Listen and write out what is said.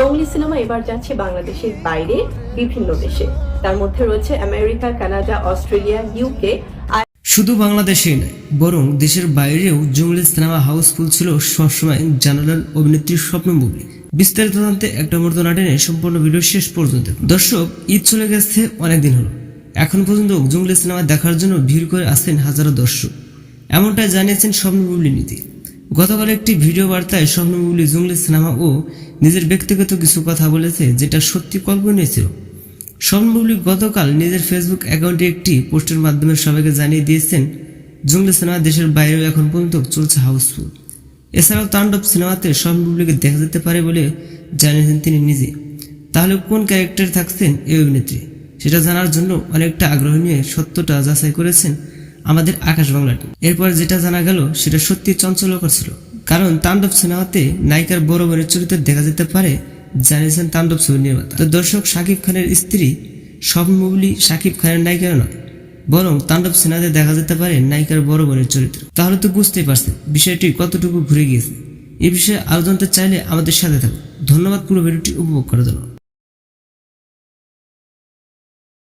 জঙ্গলি cinema এবার যাচ্ছে বাংলাদেশের বাইরে বিভিন্ন দেশে। তার মধ্যে রয়েছে আমেরিকা, কানাডা, অস্ট্রেলিয়া ইউকে শুধু বাংলাদেশেই নয়, বরং দেশের বাইরেও জঙ্গলি সিনেমা হাউসফুল ছিল সবসময় জানালেন অভিনেত্রীর স্বপ্ন মুভি বিস্তারিত জানতে একটা মূর্ত নাটেনে সম্পূর্ণ ভিডিও শেষ পর্যন্ত দর্শক, ঈদ চলে গেছে অনেকদিন হলো। এখন পর্যন্ত জঙ্গলি সিনেমা দেখার জন্য ভিড় করে আসছেন হাজারো দর্শক। এমনটাই জানিয়েছেন স্বপ্ন মুভলি নীতি গতকাল একটি ভিডিও বার্তায় স্বপ্ন মুভলি জঙ্গলি সিনেমা ও নিজের ব্যক্তিগত কিছু কথা বলেছে, যেটা সত্যি কল্পনীয় ছিল। স্বপ্নবুবলি গতকাল নিজের ফেসবুক অ্যাকাউন্টে একটি পোস্টের মাধ্যমে সবাইকে জানিয়ে দিয়েছেন, জঙ্গলি সিনেমা দেশের বাইরেও এখন পর্যন্ত চলছে হাউসফুল। এছাড়াও তাণ্ডব সিনেমাতে স্বপ্নবুবলিকে দেখা যেতে পারে বলে জানিয়েছেন তিনি নিজে। তাহলে কোন ক্যারেক্টার থাকছেন এই অভিনেত্রী? সেটা জানার জন্য অনেকটা আগ্রহ নিয়ে সত্যটা যাচাই করেছেন আমাদের আকাশ বাংলা team। এরপর যেটা জানা গেল, সেটা সত্যি চঞ্চলকর ছিল। কারণ তাণ্ডব সিনেমাতে নায়িকার বড় বোনের চরিত্র দেখা যেতে পারে, জানিয়েছেন তাণ্ডব ছবির নির্মাতা। তো দর্শক শাকিব খানের স্ত্রী স্বপ্ন মুবলি শাকিব খানের নায়িকা নয়, বরং তাণ্ডব সিনেমাতে দেখা যেতে পারে নায়িকার বড় বোনের চরিত্র। তাহলে তো বুঝতেই পারছেন, বিষয়টি কতটুকু ঘুরে গিয়েছে। এ বিষয়ে আরও জানতে চাইলে আমাদের সাথে থাকুন। ধন্যবাদ পুরো ভিডিওটি উপভোগ করার জন্য।